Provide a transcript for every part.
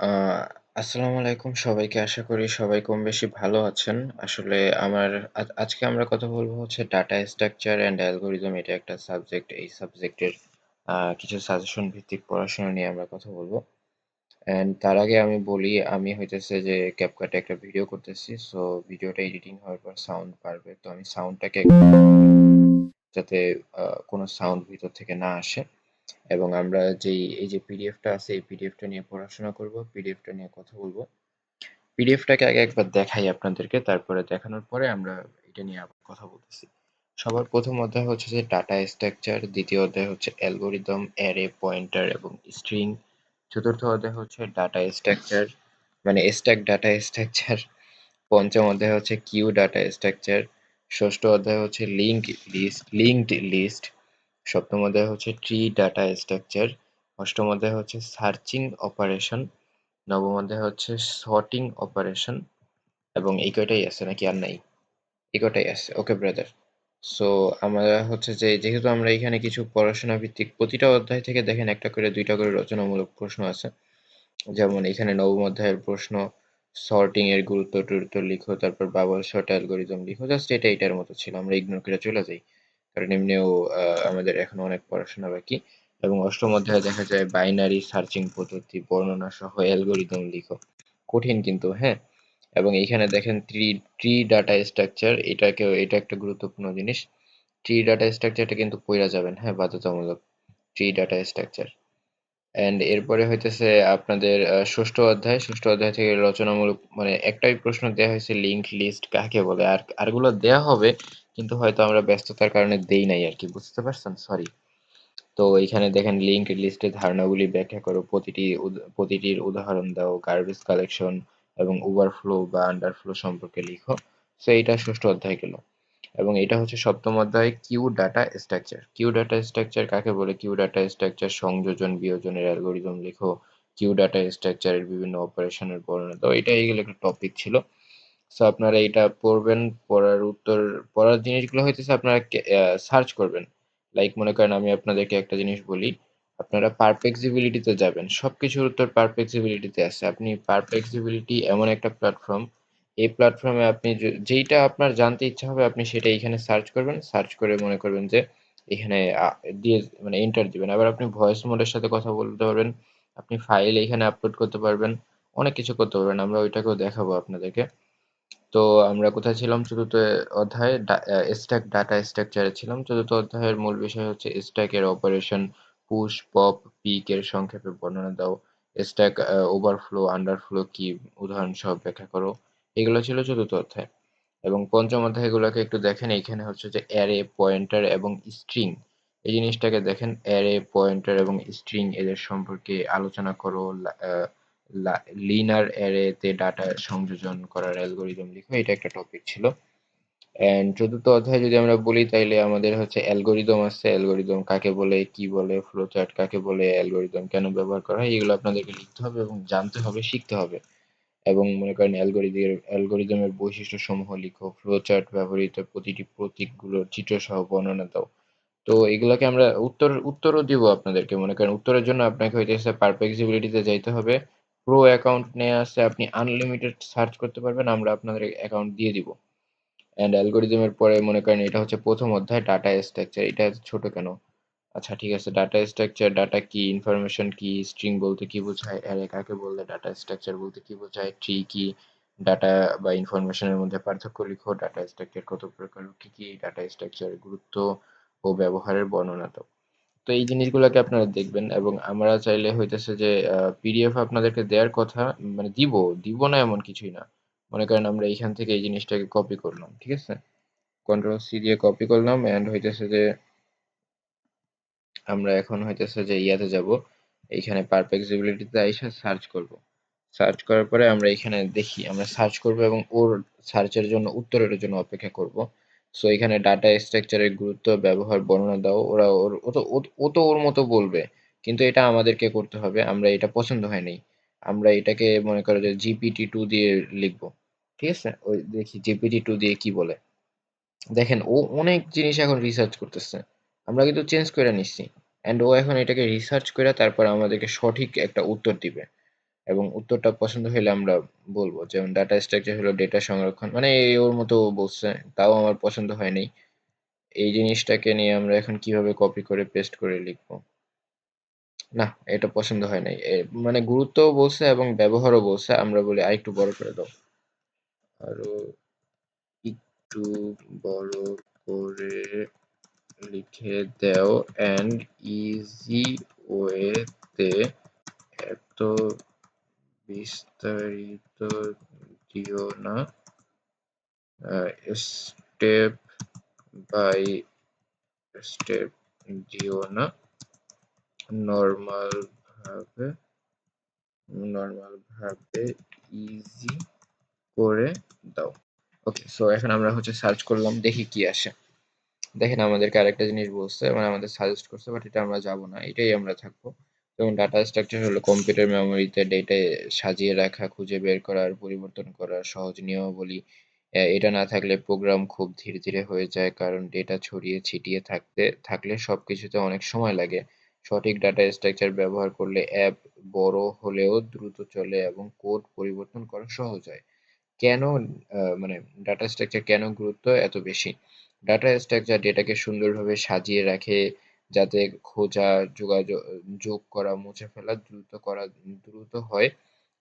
আ আসসালামু আলাইকুম সবাইকে। আশা করি সবাই কম বেশি ভালো আছেন। আসলে আমার আজ, আজকে আমরা কথা বলব হচ্ছে ডাটা স্ট্রাকচার অ্যান্ড অ্যালগরিদম এটা একটা সাবজেক্ট। এই সাবজেক্টের কিছু সাজেশন ভিত্তিক পড়াশোনা নিয়ে আমরা কথা বলব অ্যান্ড তার আগে আমি বলি, আমি হইতেছে যে এ একটা ভিডিও করতেছি। সো ভিডিওটা এডিটিং হওয়ার পর সাউন্ড পারবে তো আমি সাউন্ডটাকে যাতে কোনো সাউন্ড ভিতর থেকে না আসে। এবং আমরা যেই এই যে পিডিএফটা আছে এই পিডিএফটা নিয়ে পড়াশোনা করব, পিডিএফটা নিয়ে কথা বলব। পিডিএফটাকে আগে একবার দেখাই আপনাদেরকে, তারপরে দেখানোর পরে আমরা এটা নিয়ে আবার কথা বলতেছি। সবার প্রথম অধ্যায় হচ্ছে যে ডাটা স্ট্রাকচার, দ্বিতীয় অধ্যায় হচ্ছে অ্যালগরিদম, অ্যারে, পয়েন্টার এবং স্ট্রিং। চতুর্থ অধ্যায় হচ্ছে ডাটা স্ট্রাকচার মানে স্ট্যাক ডাটা স্ট্রাকচার। পঞ্চম অধ্যায় হচ্ছে কিউ ডাটা স্ট্রাকচার। ষষ্ঠ অধ্যায় হচ্ছে লিঙ্ক লিস্ট লিঙ্কড লিস্ট। সপ্তম অধ্যায় হচ্ছে ট্রি ডাটা স্ট্রাকচার। অষ্টম অধ্যায় হচ্ছে সার্চিং অপারেশন। নবম অধ্যায় হচ্ছে সর্টিং অপারেশন এবং এই কয়টাই আছে নাকি আর নাই? এই কয়টাই আছে। ওকে ব্রাদার। সো আমরা হচ্ছে যে যেহেতু আমরা এখানে কিছু পড়াশোনা ভিত্তিক প্রতিটা অধ্যায় থেকে দেখেন একটা করে দুইটা করে রচনামূলক প্রশ্ন আছে। যেমন এখানে নবম অধ্যায়ের প্রশ্ন সর্টিং এর গুরুত্ব টুরুত্ব লিখো, তারপর বাবল শর্ট অ্যালগরিদম লিখো। জাস্ট এটা এটার মতো ছিল। আমরা ইগনোর করে চলে যাই। কারণ এমনিও আমাদের এখনও অনেক পড়াশোনা বাকি। এবং অষ্টম অধ্যায়ে দেখা যায় বাইনারি সার্চিং পদ্ধতি, বর্ণনা সহ অ্যালগোরিদম লিখো। কঠিন কিন্তু হ্যাঁ? এবং এখানে দেখেন ট্রি ট্রি ডাটা স্ট্রাকচার এটাকেও, এটা একটা গুরুত্বপূর্ণ জিনিস। ট্রি ডাটা স্ট্রাকচারটা কিন্তু পইড়া যাবেন হ্যাঁ বাধ্যতামূলক। Tree data structure. অ্যান্ড এরপরে হইতেছে আপনাদের ষষ্ঠ অধ্যায়। ষষ্ঠ অধ্যায় থেকে রচনামূলক মানে একটাই প্রশ্ন দেওয়া হয়েছে লিঙ্ক লিস্ট কাকে বলে? আর, আরগুলো দেওয়া হবে কিন্তু হয়তো আমরা ব্যস্ততার কারণে দেই নাই আর কি, বুঝতে পারছেন? সরি। তো এইখানে দেখেন লিঙ্ক লিস্টের ধারণাগুলি ব্যাখ্যা করো। প্রতিটি প্রতিটির উদাহরণ দাও। গার্বেজ কালেকশন এবং ওভারফ্লো বা আন্ডারফ্লো সম্পর্কে লিখো। সো এইটা ষষ্ঠ অধ্যায় গেল। এবং এটা হচ্ছে সপ্তম অধ্যায় queue data structure. Queue data structure কাকে বলে? কিউ ডাটা স্ট্রাকচার সংযোজন, বিয়োজনের অ্যালগরিদম লিখো। কিউ ডাটা স্ট্রাকচারের বিভিন্ন অপারেশনের বর্ণনা দাও। এটা এই এইগুলো একটা টপিক ছিল। সো আপনারা এটা পড়বেন। পড়ার উত্তর পড়ার জিনিসগুলো হইতেছে আপনারা সার্চ করবেন। লাইক মনে করেন আমি আপনাদেরকে একটা জিনিস বলি। আপনারা পারপ্লেক্সিবিলিটি তে যাবেন। সবকিছুর উত্তর পারপ্লেক্সিবিলিটি তে আছে। আপনি পারপ্লেক্সিবিলিটি এমন একটা প্ল্যাটফর্ম, এই প্ল্যাটফর্মে আপনি যেইটা আপনার জানতে ইচ্ছা হবে আপনি সেটা এখানে সার্চ করবেন। সার্চ করে মনে করবেন যে এখানে দিয়ে মানে এন্টার দিবেন। আবার আপনি ভয়েস মোডের সাথে কথা বলতে পারবেন। আপনি ফাইল এখানে আপলোড করতে পারবেন। অনেক কিছু করতে পারবেন। আমরা ওইটাকেও দেখাবো আপনাদেরকে। তো আমরা কোথায় ছিলাম? চতুর্থ অধ্যায়ে ডা স্ট্যাক ডাটা স্ট্রাকচারে ছিলাম। চতুর্থ অধ্যায়ের মূল বিষয় হচ্ছে স্ট্যাক এর অপারেশন, পুশ, পপ, পিক এর সংক্ষেপে বর্ণনা দাও। স্ট্যাক ওভারফ্লো, আন্ডারফ্লো কি উদাহরণ সহ ব্যাখ্যা করো। এগুলো ছিল চতুর্থ অধ্যায়। এবং পঞ্চম অধ্যায় এগুলাকে একটু দেখেন এইখানে হচ্ছে যে অ্যারে, পয়েন্টার এবং স্ট্রিং এই জিনিসটাকে দেখেন অ্যারে, পয়েন্টার এবং স্ট্রিং এদের সম্পর্কে আলোচনা করো। লিনার অ্যারেতে ডাটা সংযোজন করার অ্যালগরিদম লিখো। এটা একটা টপিক ছিল। অ্যান্ড চতুর্থ অধ্যায় যদি আমরা বলি তাইলে আমাদের হচ্ছে অ্যালগরিদম আছে। অ্যালগরিদম কাকে বলে, কি বলে, ফ্লো চার্ট কাকে বলে, অ্যালগরিদম কেন ব্যবহার করা হয় এগুলো আপনাদেরকে লিখতে হবে এবং জানতে হবে, শিখতে হবে। এবং মনে করেন অ্যালগরিদের অ্যালগরিদমের বৈশিষ্ট্যসমূহ লিখো। ফ্লো চার্ট ব্যবহৃত প্রতিটি প্রতীকগুলোর চিত্রসহ বর্ণনা দাও। তো এগুলোকে আমরা উত্তর উত্তরও দিব আপনাদেরকে। মনে করেন উত্তরের জন্য আপনাকে হইতেছে পারপ্লেক্সিবিলিটি তে যাইতে হবে। প্রো অ্যাকাউন্ট নিয়ে আসছে আপনি আনলিমিটেড সার্চ করতে পারবেন। আমরা আপনাদের অ্যাকাউন্ট দিয়ে দিব। অ্যান্ড অ্যালগরিদমের পরে মনে করেন এটা হচ্ছে প্রথম অধ্যায় ডাটা স্ট্রাকচার। এটা ছোট কেন? আচ্ছা ঠিক আছে। ডাটা স্ট্রাকচার, ডাটা কি, ইনফরমেশন কি, স্ট্রিং বলতে কি বোঝায়, অ্যারে কাকে বললে ডাটা স্ট্রাকচার বলতে কি বোঝায়, ট্রি কি, ডাটা বা ইনফরমেশনের মধ্যে পার্থক্য লিখো, ডাটা স্ট্রাকচার কত প্রকার, কি কি, ডাটা স্ট্রাকচারের গুরুত্ব ও ব্যবহারের বর্ণনা দাও। তো এই জিনিসগুলোকে আপনারা দেখবেন এবং আমরা চাইলে হইতেছে যে পিডিএফ আপনাদেরকে দেওয়ার কথা মানে দিব, দিব না এমন কিছুই না। মনে করেন আমরা এইখান থেকে এই জিনিসটাকে কপি করলাম। ঠিক আছে? কন্ট্রোল সি দিয়ে কপি করলাম অ্যান্ড হইতেছে যে আমরা এখন হইতেছে যে ইয়াতে যাব। এইখানে পারপ্লেক্সিবিলিটি তে আইসা সার্চ করব। সার্চ করার পরে আমরা এখানে দেখি আমরা সার্চ করব এবং ওর সার্চের জন্য উত্তরের জন্য অপেক্ষা করব। সো এখানে ডাটা স্ট্রাকচারের গুরুত্ব, ব্যবহার, বর্ণনা দাও। ওরা ওর ও তো ও তো ওর মতো বলবে। কিন্তু এটা আমাদেরকে করতে হবে। আমরা এটা পছন্দ হয়নি আমরা এটাকে মনে করো যে জিপিটি টু দিয়ে লিখব ঠিক আছে? ওই দেখি জিপিটি টু দিয়ে কি বলে। দেখেন ও অনেক জিনিস এখন রিসার্চ করতেছে। আমরা কিন্তু চেঞ্জ করে নিচ্ছি। অ্যান্ড ও এখন এটাকে রিসার্চ করে তারপর আমাদেরকে সঠিক একটা উত্তর দিবে। এবং উত্তরটা পছন্দ হইলে আমরা বলব যেমন ডাটা স্ট্রাকচার হলো ডেটা সংরক্ষণ। মানে এই ওর মতো বলছে, তাও আমার পছন্দ হয় নাই এই জিনিসটাকে নিয়ে আমরা এখন কীভাবে কপি করে পেস্ট করে লিখব? না, এটা পছন্দ হয় নাই। মানে গুরুত্বও বলছে এবং ব্যবহারও বলছে। আমরা বলি আরেকটু বড় করে দাও। আরও একটু বড় করে লিখে দাও। অ্যান্ড ইজি ওয়েতে এত বিস্তারিত দিও না স্টেপ বাই স্টেপ দিও না। নর্মাল ভাবে নর্মাল ভাবে ইজি করে দাও। ওকে সো এখন আমরা হচ্ছে সার্চ করলাম, দেখি কি আসে। দেখেন আমাদেরকে আরেকটা জিনিস বলছে মানে আমাদের সাজেস্ট করছে বাট এটা আমরা যাব না, এটাই আমরা থাকব। যেমন ডাটা স্ট্রাকচার হলো কম্পিউটার মেমোরিতে ডেটা সাজিয়ে রাখা, খুঁজে বের করা আর পরিবর্তন করার সহজ নিয়মাবলী। এটা না থাকলে প্রোগ্রাম খুব ধীরে ধীরে হয়ে যায় কারণ ডেটা ছড়িয়ে ছিটিয়ে থাকতে, থাকলে সব কিছুতে অনেক সময় লাগে। সঠিক ডাটা স্ট্রাকচার ব্যবহার করলে অ্যাপ বড় হলেও দ্রুত চলে এবং কোড পরিবর্তন করা সহজ হয়। কেন মানে ডাটা স্ট্রাকচার কেন গুরুত্ব এত বেশি? ডাটা স্ট্রাকচার ডেটাকে সুন্দরভাবে সাজিয়ে রাখে যাতে খোঁজা যোগাযোগ, যোগ করা, মুছে ফেলা দ্রুত করা, দ্রুত হয়।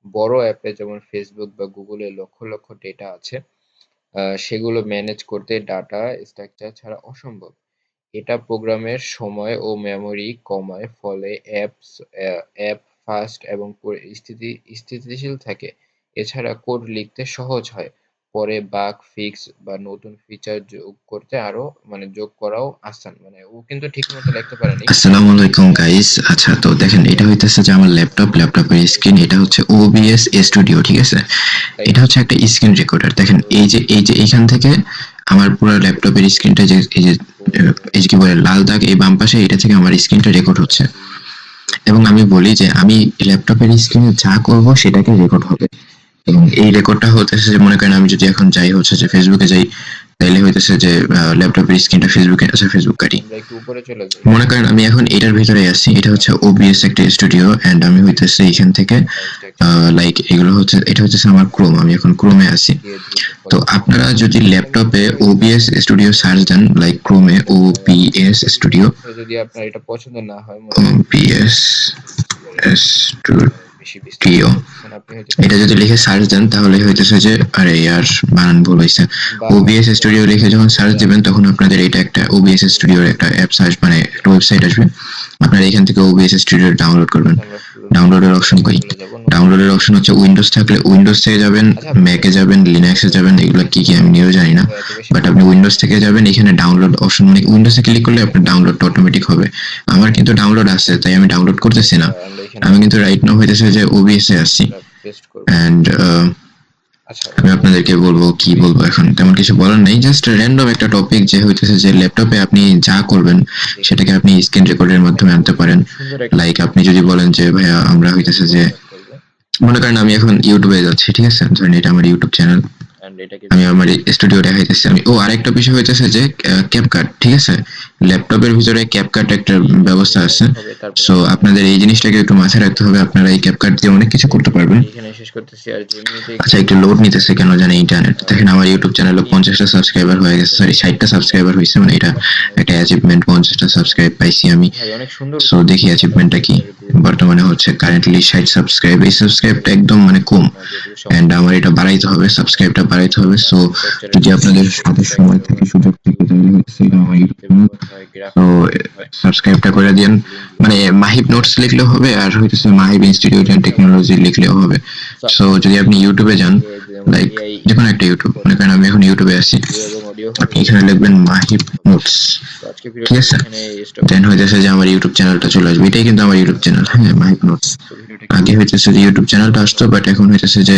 বড় অ্যাপে যেমন ফেসবুক বা গুগলে লক্ষ লক্ষ ডেটা আছে সেগুলো ম্যানেজ করতে ডাটা স্ট্রাকচার ছাড়া অসম্ভব। এটা প্রোগ্রামের সময় ও মেমোরি কমায়, ফলে অ্যাপস অ্যাপ ফাস্ট এবং স্থিতি, স্থিতিশীল থাকে। এছাড়া কোড লিখতে সহজ হয়। পরে বাগ ফিক্স বা নতুন ফিচার যোগ করতে আরও মানে যোগ করাও আসান। মানে ও কিন্তু ঠিক মতো লিখতে পারেনি। আসসালামু আলাইকুম গাইস আচ্ছা তো দেখেন এটা হইতেছে যে আমার ল্যাপটপ ল্যাপটপের স্ক্রিন এটা হচ্ছে ওবিএস স্টুডিও ঠিক আছে? এটা হচ্ছে একটা স্ক্রিন রেকর্ডার দেখেন এই যে এই যে এইখান থেকে আমার পুরো ল্যাপটপের স্ক্রিনটা যে এই যে এই যে কি বলে লাল দাগ এই বাম পাশে এটা থেকে আমার স্ক্রিনটা রেকর্ড হচ্ছে। এবং আমি বলি যে আমি ল্যাপটপের স্ক্রিনে যা করব সেটাকে রেকর্ড হবে। এবং এই রেকর্ডটা হতেছে যে মনে করেন আমি যদি এখন যাই হচ্ছে যে ফেসবুকে যাই তাইলে হইতেছে যে ল্যাপটপের স্ক্রিনটা ফেসবুকে আছে ফেসবুক কাটি। আমরা একটু উপরে চলে যাই। মনে করেন আমি এখন এটার ভিতরে আছি এটা হচ্ছে ওবিএস একটা স্টুডিও এন্ড আমি হইতেছে এখান থেকে লাইক এগুলো হচ্ছে এটা হচ্ছে আমার ক্রোম আমি এখন ক্রোমে আছি। তো আপনারা যদি ল্যাপটপে OBS studio search then like ক্রোমে OBS studio যদি আপনার এটা পছন্দ না হয় ওবিএস স্টুডিও মানে হয়তো এটা যদি লিখে সার্চ দেন তাহলে হইতেছে যে আরে ইয়ার বানান ভুল হয়েছে ওবিএস স্টুডিও লিখে যখন সার্চ দিবেন তখন আপনাদের এটা একটা ওবিএস স্টুডিওর একটা অ্যাপ সার্চ মানে একটা ওয়েবসাইট আসবে। আপনারা এখান থেকে ওবিএস স্টুডিও ডাউনলোড করবেন। ডাউনলোডের অপশন কই? ডাউনলোডের অপশন হচ্ছে উইন্ডোজ থাকলে উইন্ডোজ থেকে যাবেন ম্যাকে যাবেন লিনাক্সে যাবেন এগুলো কি কি আমি নিজেও জানি না। বাট আপনি উইন্ডোজ থেকে যাবেন এখানে ডাউনলোড অপশন মানে উইন্ডোজে ক্লিক করলে আপনার ডাউনলোডটা অটোমেটিক হবে। আমার কিন্তু ডাউনলোড আছে তাই আমি ডাউনলোড করতেছি না। আমি কিন্তু রাইট নাও হইতেছে যে ওবিএস এ পেস্ট করব। এন্ড আচ্ছা। আমি আপনাদেরকে বলব কি বলব এখন। তেমন কিছু বলার নেই জাস্ট র্যান্ডম একটা টপিক যে হইতেছে যে ল্যাপটপে আপনি যা করবেন সেটাকে আপনি স্ক্রিন রেকর্ডের মাধ্যমে আনতে পারেন। লাইক আপনি যদি বলেন যে ভাইয়া আমরা হইতেছে যে মনে করেন আমি এখন ইউটিউবে যাচ্ছি ঠিক আছে? ধরেন এটা আমার ইউটিউব চ্যানেল আমি আমার স্টুডিও দেখাইতেছি। আমি ও আরেকটা বিষয় হইতেছে যে ক্যাপকাট ঠিক আছে? ল্যাপটপের ভিতরে ক্যাপকাট একটা ব্যবস্থা আছে। সো আপনাদের এই জিনিসটাকে একটু মাথায় রাখতে হবে। আপনারা এই ক্যাপকাট দিয়ে অনেক কিছু করতে পারবেন। আচ্ছা একটু লোড নিতেছে কেন জানি ইন্টারনেট দেখেন আমার ইউটিউব চ্যানেলে পঞ্চাশটা সাবস্ক্রাইবার হয়ে গেছে। সরি ষাটটা সাবস্ক্রাইবার হয়েছে মানে এটা একটা অ্যাচিভমেন্ট পঞ্চাশটা সাবস্ক্রাইব পাইছি আমি। সো দেখি অ্যাচিভমেন্টটা কি। বর্তমানে হচ্ছে কারেন্টলি ষাট সাবস্ক্রাইব এই সাবস্ক্রাইবটা একদম মানে কম। এন্ড আমার এটা বাড়াইতে হবে সাবস্ক্রাইবটা বাড়াইতে হবে। সো যদি আপনাদের সাথে সময় থেকে, সুযোগ থেকে, তাহলে হচ্ছে আমার তো সাবস্ক্রাইবটা করে দিন মানে মাহিব নোটস লিখলেও হবে, আর হইতেছে মাহিব ইনস্টিটিউট অ্যান্ড টেকনোলজি লিখলেও হবে। সো যদি আপনি ইউটিউবে যান লাইক যে কোনো একটা ইউটিউব মনে করেন আমি এখন ইউটিউবে আছি। আপনি এখানে লিখবেন মাহিব নোটস। ঠিক আছে। দেন হইতেছে যে আমার ইউটিউব চ্যানেলটা চলে আসবে। এটাই কিন্তু আমার ইউটিউব চ্যানেল হ্যাঁ মাহিব নোটস। আগে হইতেছে যে ইউটিউব চ্যানেলটা আসতো বাট এখন হইতেছে যে